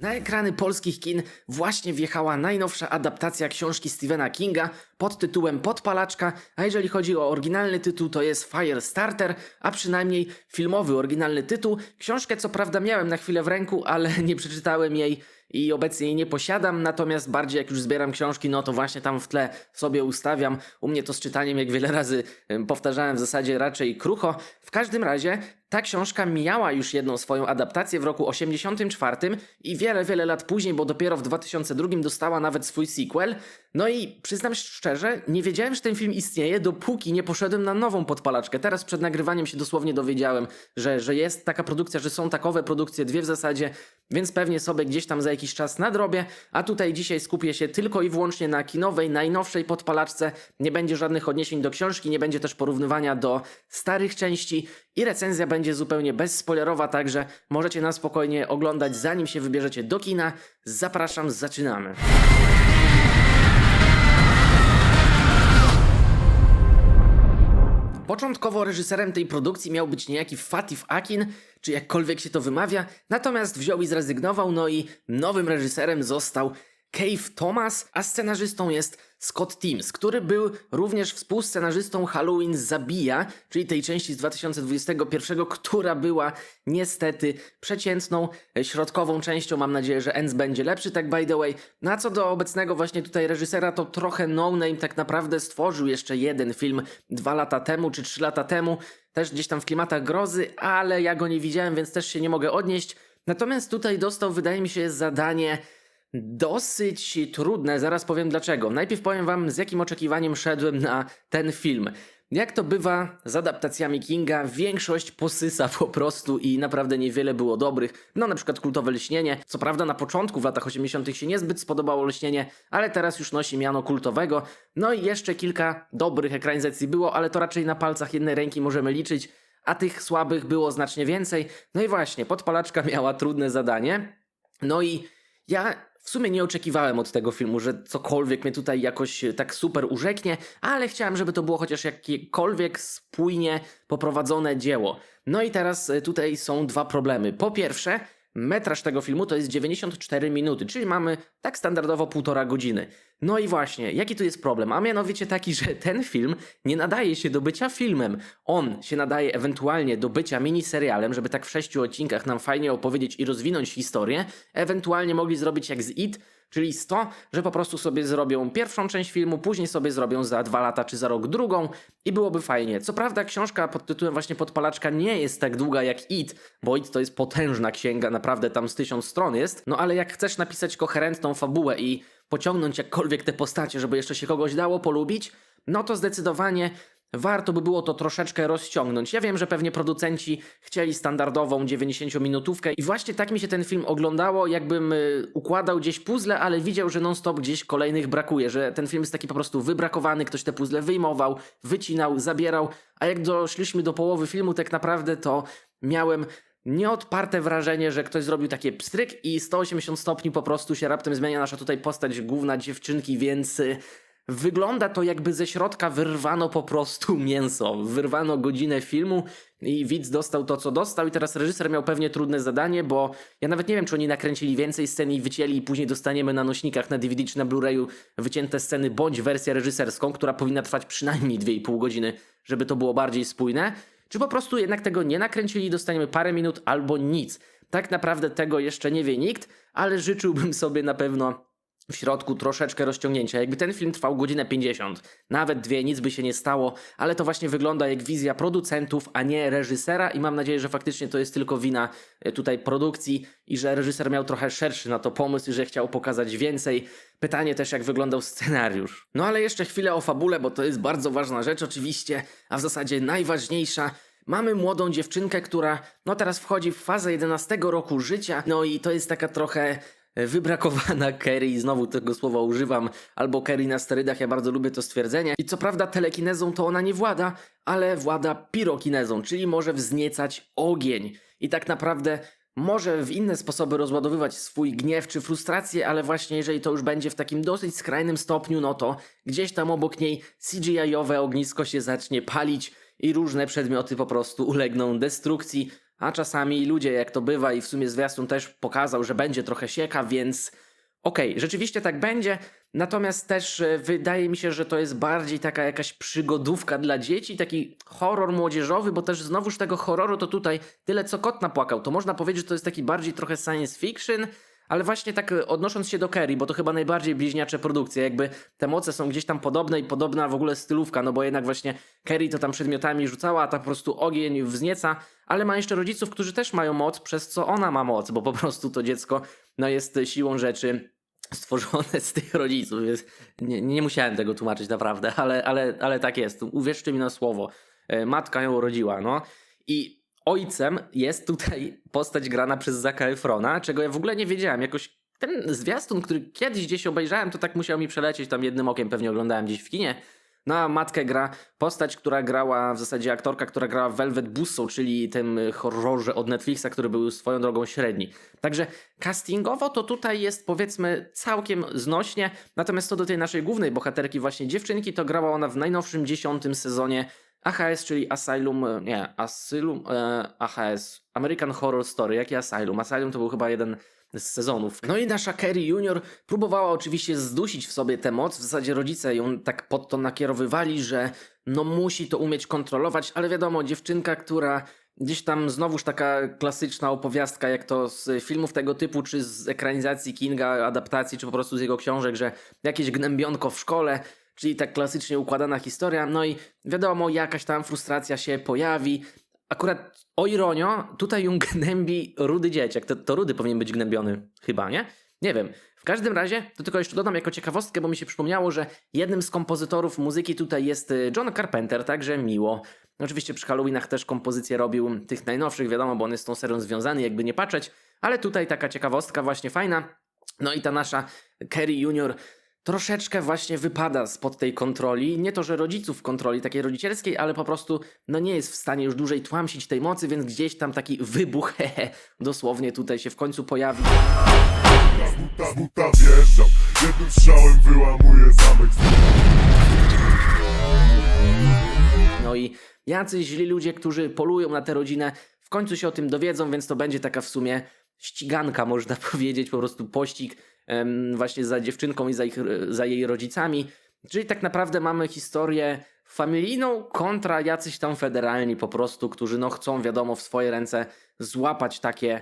Na ekrany polskich kin właśnie wjechała najnowsza adaptacja książki Stephena Kinga pod tytułem Podpalaczka, a jeżeli chodzi o oryginalny tytuł to jest Firestarter, a przynajmniej filmowy oryginalny tytuł. Książkę co prawda miałem na chwilę w ręku, ale nie przeczytałem jej i obecnie jej nie posiadam, natomiast bardziej jak już zbieram książki, no to właśnie tam w tle sobie ustawiam. U mnie to z czytaniem, jak wiele razy em, powtarzałem, w zasadzie raczej krucho. W każdym razie ta książka miała już jedną swoją adaptację w roku 84 i wiele, wiele lat później, bo dopiero w 2002 dostała nawet swój sequel. No i przyznam szczerze, nie wiedziałem, że ten film istnieje, dopóki nie poszedłem na nową podpalaczkę. Teraz przed nagrywaniem się dosłownie dowiedziałem, że, że jest taka produkcja, że są takowe produkcje, dwie w zasadzie, więc pewnie sobie gdzieś tam za jakiś czas nadrobię. A tutaj dzisiaj skupię się tylko i wyłącznie na kinowej, najnowszej podpalaczce. Nie będzie żadnych odniesień do książki, nie będzie też porównywania do starych części i recenzja będzie zupełnie bezspoilerowa, także możecie na spokojnie oglądać zanim się wybierzecie do kina. Zapraszam, zaczynamy. Początkowo reżyserem tej produkcji miał być niejaki Fatih Akin, czy jakkolwiek się to wymawia, natomiast wziął i zrezygnował, no i nowym reżyserem został Cave Thomas, a scenarzystą jest Scott Teams, który był również współscenarzystą Halloween Zabija, czyli tej części z 2021, która była niestety przeciętną, e, środkową częścią. Mam nadzieję, że Ends będzie lepszy, tak by the way. No a co do obecnego właśnie tutaj reżysera, to trochę no name tak naprawdę stworzył jeszcze jeden film dwa lata temu, czy trzy lata temu, też gdzieś tam w klimatach grozy, ale ja go nie widziałem, więc też się nie mogę odnieść. Natomiast tutaj dostał, wydaje mi się, zadanie dosyć trudne. Zaraz powiem dlaczego. Najpierw powiem wam, z jakim oczekiwaniem szedłem na ten film. Jak to bywa z adaptacjami Kinga, większość posysa po prostu i naprawdę niewiele było dobrych. No na przykład kultowe Lśnienie. Co prawda na początku w latach 80. się niezbyt spodobało Lśnienie, ale teraz już nosi miano kultowego. No i jeszcze kilka dobrych ekranizacji było, ale to raczej na palcach jednej ręki możemy liczyć, a tych słabych było znacznie więcej. No i właśnie, podpalaczka miała trudne zadanie. No i ja w sumie nie oczekiwałem od tego filmu, że cokolwiek mnie tutaj jakoś e, tak super urzeknie, ale chciałem, żeby to było chociaż jakiekolwiek spójnie poprowadzone dzieło. No i teraz e, tutaj są dwa problemy. Po pierwsze, metraż tego filmu to jest 94 minuty, czyli mamy tak standardowo półtora godziny. No i właśnie, jaki tu jest problem? A mianowicie taki, że ten film nie nadaje się do bycia filmem. On się nadaje ewentualnie do bycia miniserialem, żeby tak w sześciu odcinkach nam fajnie opowiedzieć i rozwinąć historię. Ewentualnie mogli zrobić jak z It, Czyli z to, że po prostu sobie zrobią pierwszą część filmu, później sobie zrobią za dwa lata czy za rok drugą i byłoby fajnie. Co prawda książka pod tytułem właśnie Podpalaczka nie jest tak długa jak It, bo It to jest potężna księga, naprawdę tam z tysiąc stron jest. No ale jak chcesz napisać koherentną fabułę i pociągnąć jakkolwiek te postacie, żeby jeszcze się kogoś dało polubić, no to zdecydowanie warto by było to troszeczkę rozciągnąć. Ja wiem, że pewnie producenci chcieli standardową 90-minutówkę i właśnie tak mi się ten film oglądało, jakbym y, układał gdzieś puzzle, ale widział, że non-stop gdzieś kolejnych brakuje, że ten film jest taki po prostu wybrakowany, ktoś te puzzle wyjmował, wycinał, zabierał, a jak doszliśmy do połowy filmu, tak naprawdę to miałem nieodparte wrażenie, że ktoś zrobił takie pstryk i 180 stopni po prostu się raptem zmienia nasza tutaj postać główna dziewczynki, więc y, wygląda to jakby ze środka wyrwano po prostu mięso. Wyrwano godzinę filmu i widz dostał to, co dostał i teraz reżyser miał pewnie trudne zadanie, bo ja nawet nie wiem, czy oni nakręcili więcej scen i wycięli i później dostaniemy na nośnikach na DVD czy na Blu-rayu wycięte sceny, bądź wersję reżyserską, która powinna trwać przynajmniej 2,5 godziny, żeby to było bardziej spójne. Czy po prostu jednak tego nie nakręcili i dostaniemy parę minut albo nic. Tak naprawdę tego jeszcze nie wie nikt, ale życzyłbym sobie na pewno w środku troszeczkę rozciągnięcia. Jakby ten film trwał godzinę 50, nawet dwie, nic by się nie stało, ale to właśnie wygląda jak wizja producentów, a nie reżysera i mam nadzieję, że faktycznie to jest tylko wina e, tutaj produkcji i że reżyser miał trochę szerszy na to pomysł i że chciał pokazać więcej. Pytanie też, jak wyglądał scenariusz. No ale jeszcze chwilę o fabule, bo to jest bardzo ważna rzecz oczywiście, a w zasadzie najważniejsza. Mamy młodą dziewczynkę, która no teraz wchodzi w fazę 11 roku życia, no i to jest taka trochę wybrakowana Kerry, znowu tego słowa używam, albo Kerry na sterydach, ja bardzo lubię to stwierdzenie. I co prawda telekinezą to ona nie włada, ale włada pirokinezą, czyli może wzniecać ogień. I tak naprawdę może w inne sposoby rozładowywać swój gniew czy frustrację, ale właśnie jeżeli to już będzie w takim dosyć skrajnym stopniu, no to gdzieś tam obok niej CGI-owe ognisko się zacznie palić i różne przedmioty po prostu ulegną destrukcji, a czasami ludzie, jak to bywa i w sumie zwiastun też pokazał, że będzie trochę sieka, więc okej, rzeczywiście tak będzie, natomiast też e, wydaje mi się, że to jest bardziej taka jakaś przygodówka dla dzieci, taki horror młodzieżowy, bo też znowuż tego horroru to tutaj tyle co kot napłakał, to można powiedzieć, że to jest taki bardziej trochę science fiction, ale właśnie tak e, odnosząc się do Kerry, bo to chyba najbardziej bliźniacze produkcje, jakby te moce są gdzieś tam podobne i podobna w ogóle stylówka, no bo jednak właśnie Kerry to tam przedmiotami rzucała, a ta po prostu ogień wznieca, ale ma jeszcze rodziców, którzy też mają moc, przez co ona ma moc, bo po prostu to dziecko no jest siłą rzeczy stworzone z tych rodziców, więc nie, nie musiałem tego tłumaczyć naprawdę, ale, ale, ale tak jest, uwierzcie mi na słowo, E, matka ją urodziła, no. I ojcem jest tutaj postać grana przez Zaka Efrona, czego ja w ogóle nie wiedziałem. Jakoś ten zwiastun, który kiedyś gdzieś obejrzałem, to tak musiał mi przelecieć tam jednym okiem, pewnie oglądałem gdzieś w kinie. No a matkę gra postać, która grała, w zasadzie aktorka, która grała w Velvet Buzzsaw, czyli tym horrorze od Netflixa, który był swoją drogą średni. Także castingowo to tutaj jest powiedzmy całkiem znośnie, natomiast co do tej naszej głównej bohaterki, właśnie dziewczynki, to grała ona w najnowszym dziesiątym sezonie AHS, czyli Asylum, e, nie, Asylum, e, AHS, American Horror Story, jakie Asylum? Asylum to był chyba jeden z sezonów. No i nasza Kerry Junior próbowała oczywiście zdusić w sobie tę moc, w zasadzie rodzice ją tak pod to nakierowywali, że no musi to umieć kontrolować, ale wiadomo, dziewczynka, która gdzieś tam znowuż taka klasyczna opowiastka, jak to z filmów tego typu, czy z ekranizacji Kinga, adaptacji, czy po prostu z jego książek, że jakieś gnębionko w szkole, czyli tak klasycznie układana historia, no i wiadomo, jakaś tam frustracja się pojawi. Akurat o ironio, tutaj ją gnębi rudy dzieciak. To, to rudy powinien być gnębiony, chyba, nie? Nie wiem. W każdym razie, to tylko jeszcze dodam jako ciekawostkę, bo mi się przypomniało, że jednym z kompozytorów muzyki tutaj jest y, John Carpenter, także miło. Oczywiście przy Halloweenach też kompozycje robił tych najnowszych, wiadomo, bo on jest z tą serią związany, jakby nie patrzeć, ale tutaj taka ciekawostka właśnie fajna. No i ta nasza Kerry Junior troszeczkę właśnie wypada spod tej kontroli. Nie to, że rodziców kontroli takiej rodzicielskiej, ale po prostu no nie jest w stanie już dłużej tłamsić tej mocy, więc gdzieś tam taki wybuch, hehe, dosłownie tutaj się w końcu pojawi. Z buta, z buta wjeżdżam Jednym strzałem wyłamuję zamek No i jacyś źli ludzie, którzy polują na tę rodzinę, w końcu się o tym dowiedzą, więc to będzie taka w sumie ściganka, można powiedzieć, po prostu pościg właśnie za dziewczynką i za, ich, za jej rodzicami. Czyli tak naprawdę mamy historię familijną kontra jacyś tam federalni po prostu, którzy no chcą, wiadomo, w swoje ręce złapać takie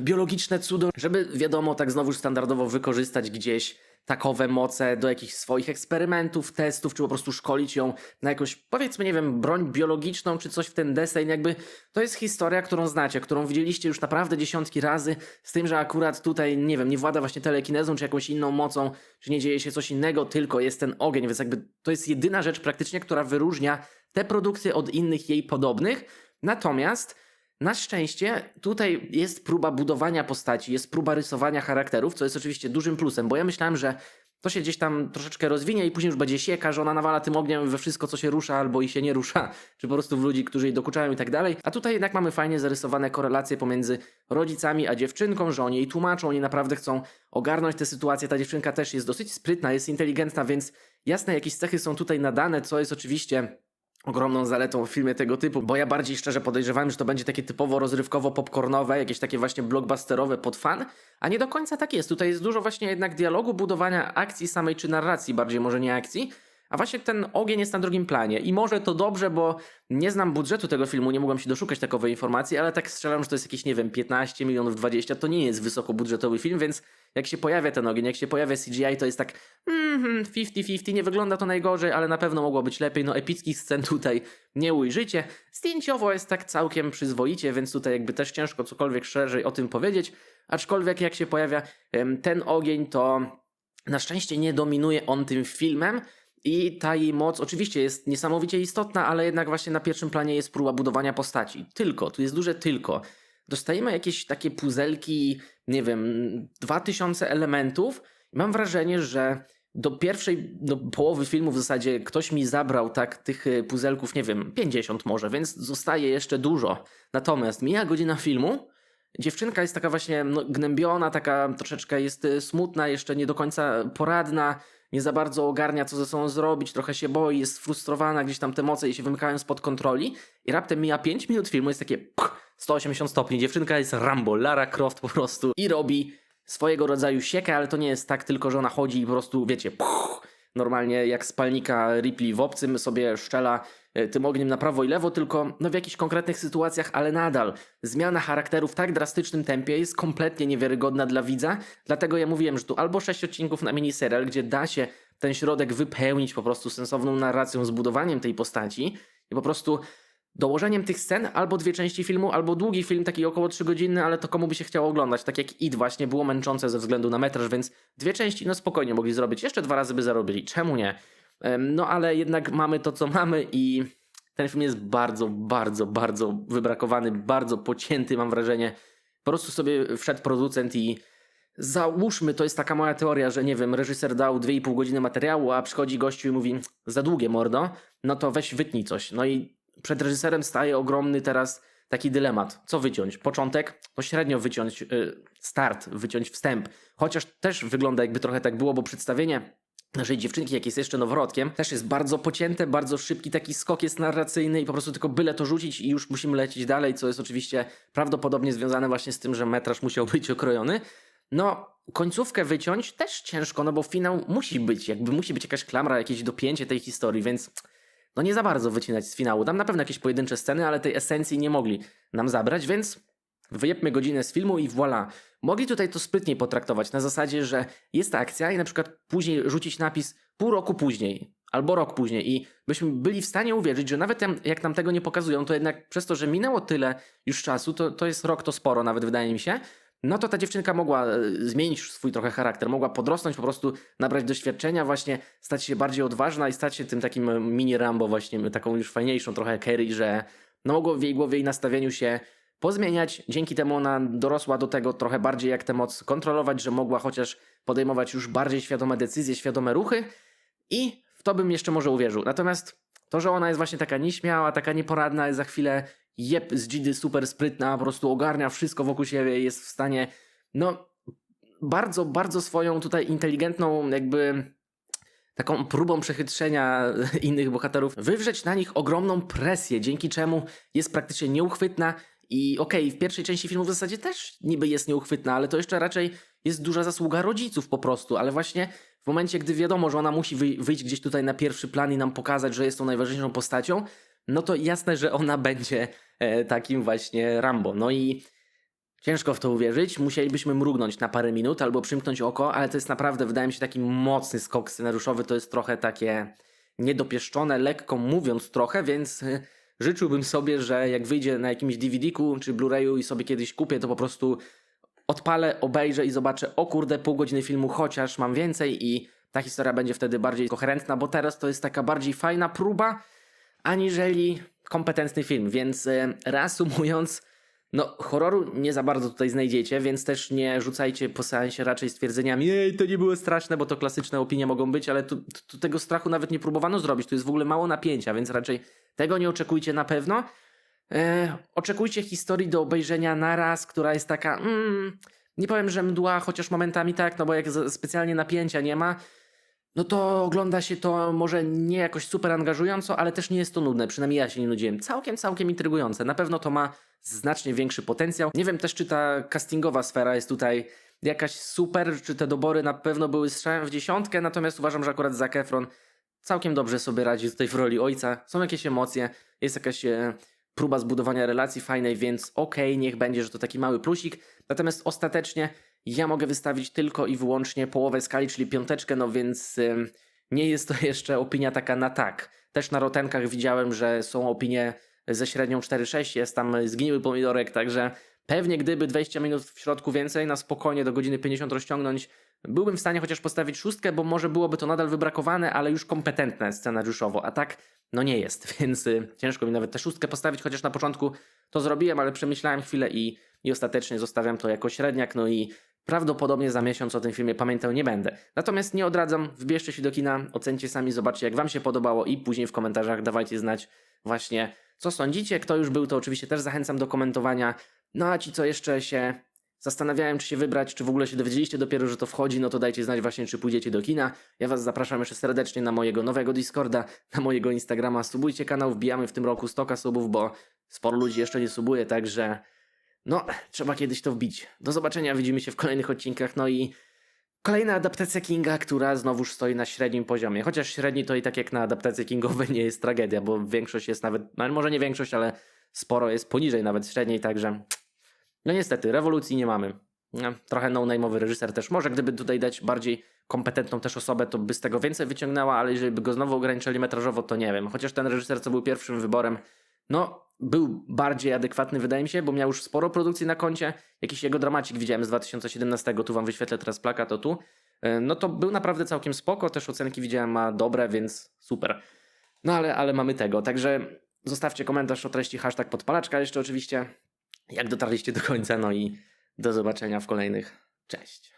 biologiczne cudo, żeby wiadomo, tak znowu standardowo wykorzystać gdzieś takowe moce do jakichś swoich eksperymentów, testów, czy po prostu szkolić ją na jakąś, powiedzmy, nie wiem, broń biologiczną, czy coś w ten deseń, jakby to jest historia, którą znacie, którą widzieliście już naprawdę dziesiątki razy, z tym, że akurat tutaj, nie wiem, nie włada właśnie telekinezą, czy jakąś inną mocą, czy nie dzieje się coś innego, tylko jest ten ogień, więc jakby to jest jedyna rzecz praktycznie, która wyróżnia te produkcje od innych jej podobnych, natomiast na szczęście tutaj jest próba budowania postaci, jest próba rysowania charakterów, co jest oczywiście dużym plusem, bo ja myślałem, że to się gdzieś tam troszeczkę rozwinie i później już będzie sieka, że ona nawala tym ogniem we wszystko, co się rusza albo i się nie rusza, czy po prostu w ludzi, którzy jej dokuczają i tak dalej. A tutaj jednak mamy fajnie zarysowane korelacje pomiędzy rodzicami a dziewczynką, że oni jej tłumaczą, oni naprawdę chcą ogarnąć tę sytuację. Ta dziewczynka też jest dosyć sprytna, jest inteligentna, więc jasne, jakieś cechy są tutaj nadane, co jest oczywiście ogromną zaletą w filmie tego typu, bo ja bardziej szczerze podejrzewałem, że to będzie takie typowo rozrywkowo-popcornowe, jakieś takie właśnie blockbusterowe pod fan, a nie do końca tak jest. Tutaj jest dużo właśnie jednak dialogu, budowania akcji samej czy narracji, bardziej może nie akcji, a właśnie ten ogień jest na drugim planie. I może to dobrze, bo nie znam budżetu tego filmu, nie mogłem się doszukać takowej informacji, ale tak strzelam, że to jest jakieś, nie wiem, 15 milionów, 20, to nie jest wysokobudżetowy film, więc jak się pojawia ten ogień, jak się pojawia CGI, to jest tak mhm, 50-50, nie wygląda to najgorzej, ale na pewno mogło być lepiej. No epickich scen tutaj nie ujrzycie. Zdjęciowo jest tak całkiem przyzwoicie, więc tutaj jakby też ciężko cokolwiek szerzej o tym powiedzieć. Aczkolwiek jak się pojawia ten ogień, to na szczęście nie dominuje on tym filmem. I ta jej moc oczywiście jest niesamowicie istotna, ale jednak właśnie na pierwszym planie jest próba budowania postaci. Tylko, tu jest duże tylko. Dostajemy jakieś takie puzelki, nie wiem, 2000 elementów. Mam wrażenie, że do pierwszej, do połowy filmu w zasadzie ktoś mi zabrał tak tych y, puzelków, nie wiem, 50 może, więc zostaje jeszcze dużo. Natomiast mija godzina filmu, dziewczynka jest taka właśnie no, gnębiona, taka troszeczkę jest y, smutna, jeszcze nie do końca poradna, nie za bardzo ogarnia, co ze sobą zrobić, trochę się boi, jest sfrustrowana, gdzieś tam te moce jej się wymykają spod kontroli i raptem mija 5 minut filmu, jest takie pch, 180 stopni. Dziewczynka jest Rambo, Lara Croft po prostu i robi swojego rodzaju siekę, ale to nie jest tak tylko, że ona chodzi i po prostu, wiecie, puch, normalnie jak spalnika Ripley w obcym sobie szczela e, tym ogniem na prawo i lewo, tylko no w jakichś konkretnych sytuacjach, ale nadal. Zmiana charakteru w tak drastycznym tempie jest kompletnie niewiarygodna dla widza, dlatego ja mówiłem, że tu albo 6 odcinków na miniserial, gdzie da się ten środek wypełnić po prostu sensowną narracją, zbudowaniem tej postaci i po prostu dołożeniem tych scen, albo dwie części filmu, albo długi film, taki około 3 godziny, ale to komu by się chciało oglądać, tak jak It właśnie było męczące ze względu na metraż, więc dwie części no spokojnie mogli zrobić, jeszcze dwa razy by zarobili, czemu nie? No ale jednak mamy to, co mamy i ten film jest bardzo, bardzo, bardzo wybrakowany, bardzo pocięty, mam wrażenie. Po prostu sobie wszedł producent i załóżmy, to jest taka moja teoria, że nie wiem, reżyser dał 2,5 godziny materiału, a przychodzi gościu i mówi za długie mordo, no to weź wytnij coś. No i przed reżyserem staje ogromny teraz taki dylemat. Co wyciąć? Początek? To średnio wyciąć y, start, wyciąć wstęp. Chociaż też wygląda jakby trochę tak było, bo przedstawienie naszej dziewczynki, jak jest jeszcze noworodkiem, też jest bardzo pocięte, bardzo szybki taki skok jest narracyjny i po prostu tylko byle to rzucić i już musimy lecieć dalej, co jest oczywiście prawdopodobnie związane właśnie z tym, że metraż musiał być okrojony. No, końcówkę wyciąć też ciężko, no bo finał musi być, jakby musi być jakaś klamra, jakieś dopięcie tej historii, więc no nie za bardzo wycinać z finału. Tam na pewno jakieś pojedyncze sceny, ale tej esencji nie mogli nam zabrać, więc wyjebmy godzinę z filmu i voilà. Mogli tutaj to sprytniej potraktować na zasadzie, że jest ta akcja i na przykład później rzucić napis pół roku później albo rok później i byśmy byli w stanie uwierzyć, że nawet jak nam tego nie pokazują, to jednak przez to, że minęło tyle już czasu, to, to jest rok, to sporo nawet wydaje mi się, no to ta dziewczynka mogła e, zmienić swój trochę charakter, mogła podrosnąć, po prostu nabrać doświadczenia, właśnie stać się bardziej odważna i stać się tym takim mini Rambo właśnie, taką już fajniejszą trochę Kerry, że no mogło w jej głowie i nastawieniu się pozmieniać. Dzięki temu ona dorosła do tego trochę bardziej, jak tę moc kontrolować, że mogła chociaż podejmować już bardziej świadome decyzje, świadome ruchy i w to bym jeszcze może uwierzył. Natomiast to, że ona jest właśnie taka nieśmiała, taka nieporadna, za chwilę jeb z dzidy super sprytna, po prostu ogarnia wszystko wokół siebie, jest w stanie, no, bardzo, bardzo swoją tutaj inteligentną, jakby taką próbą przechytrzenia innych bohaterów, wywrzeć na nich ogromną presję, dzięki czemu jest praktycznie nieuchwytna. I okej, w pierwszej części filmu w zasadzie też niby jest nieuchwytna, ale to jeszcze raczej jest duża zasługa rodziców po prostu, ale właśnie w momencie, gdy wiadomo, że ona musi wyj- wyjść gdzieś tutaj na pierwszy plan i nam pokazać, że jest tą najważniejszą postacią, no to jasne, że ona będzie e, takim właśnie Rambo. No i ciężko w to uwierzyć. Musielibyśmy mrugnąć na parę minut albo przymknąć oko, ale to jest naprawdę, wydaje mi się, taki mocny skok scenariuszowy. To jest trochę takie niedopieszczone, lekko mówiąc trochę, więc e, życzyłbym sobie, że jak wyjdzie na jakimś DVD-ku czy Blu-rayu i sobie kiedyś kupię, to po prostu odpalę, obejrzę i zobaczę, o kurde, pół godziny filmu, chociaż mam więcej i ta historia będzie wtedy bardziej koherentna, bo teraz to jest taka bardziej fajna próba, aniżeli kompetentny film, więc e, reasumując, no horroru nie za bardzo tutaj znajdziecie, więc też nie rzucajcie po seansie raczej stwierdzeniami jej, to nie było straszne, bo to klasyczne opinie mogą być, ale tu, tu tego strachu nawet nie próbowano zrobić, tu jest w ogóle mało napięcia, więc raczej tego nie oczekujcie na pewno. E, oczekujcie historii do obejrzenia naraz, która jest taka, mm, nie powiem, że mdła, chociaż momentami tak, no bo jak specjalnie napięcia nie ma, no to ogląda się to może nie jakoś super angażująco, ale też nie jest to nudne, przynajmniej ja się nie nudziłem. Całkiem, całkiem intrygujące. Na pewno to ma znacznie większy potencjał. Nie wiem też, czy ta castingowa sfera jest tutaj jakaś super, czy te dobory na pewno były strzałem w dziesiątkę, natomiast uważam, że akurat Zac Efron całkiem dobrze sobie radzi tutaj w roli ojca. Są jakieś emocje, jest jakaś e, próba zbudowania relacji fajnej, więc okej, niech będzie, że to taki mały plusik. Natomiast ostatecznie ja mogę wystawić tylko i wyłącznie połowę skali, czyli piąteczkę, no więc nie jest to jeszcze opinia taka na tak. Też na rotenkach widziałem, że są opinie ze średnią 4,6, jest tam zgniły pomidorek, także pewnie gdyby 20 minut w środku więcej, na spokojnie do godziny 50 rozciągnąć, byłbym w stanie chociaż postawić szóstkę, bo może byłoby to nadal wybrakowane, ale już kompetentne scenariuszowo, a tak no nie jest, więc y, ciężko mi nawet tę szóstkę postawić, chociaż na początku to zrobiłem, ale przemyślałem chwilę i, i ostatecznie zostawiam to jako średniak, no i prawdopodobnie za miesiąc o tym filmie pamiętał nie będę. Natomiast nie odradzam, wbierzcie się do kina, ocencie sami, zobaczcie jak wam się podobało i później w komentarzach dawajcie znać właśnie co sądzicie. Kto już był, to oczywiście też zachęcam do komentowania. No a ci, co jeszcze się zastanawiałem, czy się wybrać, czy w ogóle się dowiedzieliście dopiero, że to wchodzi, no to dajcie znać właśnie, czy pójdziecie do kina. Ja was zapraszam jeszcze serdecznie na mojego nowego Discorda, na mojego Instagrama. Subujcie kanał, wbijamy w tym roku 100 subów, bo sporo ludzi jeszcze nie subuje, także no, trzeba kiedyś to wbić. Do zobaczenia, widzimy się w kolejnych odcinkach, no i kolejna adaptacja Kinga, która znowuż stoi na średnim poziomie. Chociaż średni to i tak jak na adaptacje Kingowe nie jest tragedia, bo większość jest nawet, no może nie większość, ale sporo jest poniżej nawet średniej, także no niestety, rewolucji nie mamy. No, trochę no-name'owy reżyser też może, gdyby tutaj dać bardziej kompetentną też osobę, to by z tego więcej wyciągnęła, ale jeżeli by go znowu ograniczyli metrażowo, to nie wiem. Chociaż ten reżyser, co był pierwszym wyborem, no, był bardziej adekwatny, wydaje mi się, bo miał już sporo produkcji na koncie. Jakiś jego dramacik widziałem z 2017, tu wam wyświetlę teraz plakat, o tu. E, No to był naprawdę całkiem spoko, też ocenki widziałem ma dobre, więc super. No ale, ale mamy tego, także zostawcie komentarz o treści hashtag podpalaczka jeszcze oczywiście, jak dotarliście do końca, no i do zobaczenia w kolejnych. Cześć.